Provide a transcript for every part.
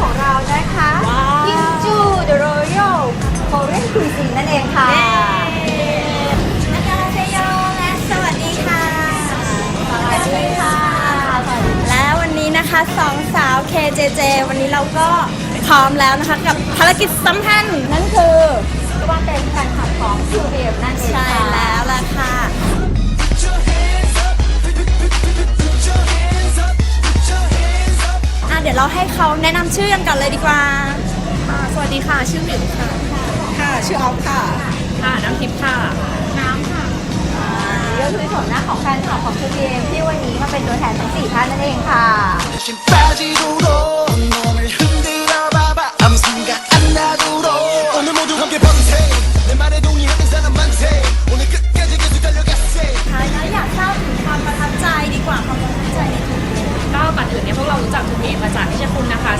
ของเรานะคะว้าว กิมจูเดอะรยัลโคเรนคุยซินนั่นเองค่ะอาจารย์เซโและสวัสดีค่ะ สวัสดีค่ะและวันนี้นะคะสองสาว KJJ วันนี้เราก็พร้อมแล้วนะคะกับภารกิจสำคัญ นั่นคือ ว่าเป็น เราให้เขาแนะนำชื่อกันก่อนเลยดีกว่าสวัสดีค่ะ ชื่อหมิวค่ะ ค่ะ ชื่อออฟค่ะค่ะ น้ำทิพย์ค่ะ น้ำค่ะเรื่องคือผมหน้าของแฟนคลับของชูเกมที่วันนี้มาเป็นตัวแทนทั้งสี่ท่านนั่นเองค่ะ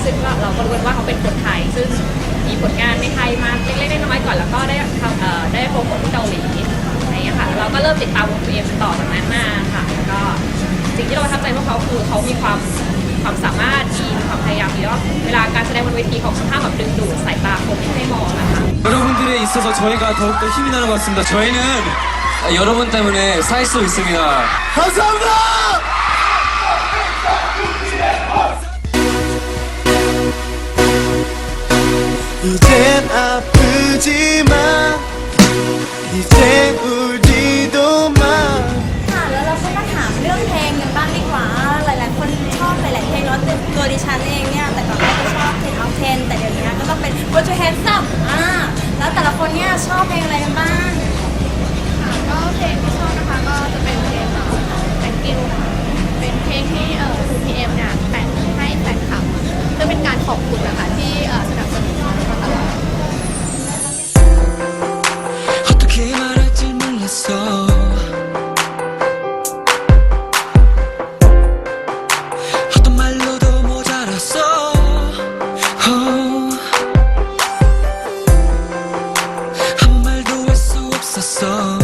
คุณนะคะ ซึ่งเราก็รู้กันว่าเขาเป็นคนไทย ซึ่งมีผลงานในไทยมาเล็กๆน้อยๆก่อน แล้วก็ได้ทำเอ่อได้โปรโมทที่เกาหลีอะไรอย่างเงี้ยค่ะ เราก็เริ่มติดตามวงทูเอ็มต่อจากนั้นมาค่ะแล้วก็สิ่งที่เราประทับใจพวกเขาคือเขามีความความสามารถมีความพยายามดีแล้วเวลาการแสดงบนเวทีของค่อนข้างแบบดึงดูดสายตาคนที่ให้มองนะคะ 여러분들에 있어서 저희가 더욱더 힘이 나는 것 같습니다. 저희는 여러분 때문에 살 수 있습니다. 감사합니다 이젠 아프지 마 이제 울지도 마 ค่ะแล้วเราก็มาถามเรื่องเพลงกันบ้างดีกว่า หลาย ๆ คนชอบหลาย ๆ เพลงแล้วแต่ตัวดิฉันเองเนี่ย แต่ก่อนก็จะชอบเพลงเอาเทนแต่เดี๋ยวนี้ก็ต้องเป็น Put Your Hands Up อ่าแล้วแต่ละคนเนี่ยชอบเพลงอะไรกันบ้าง ง son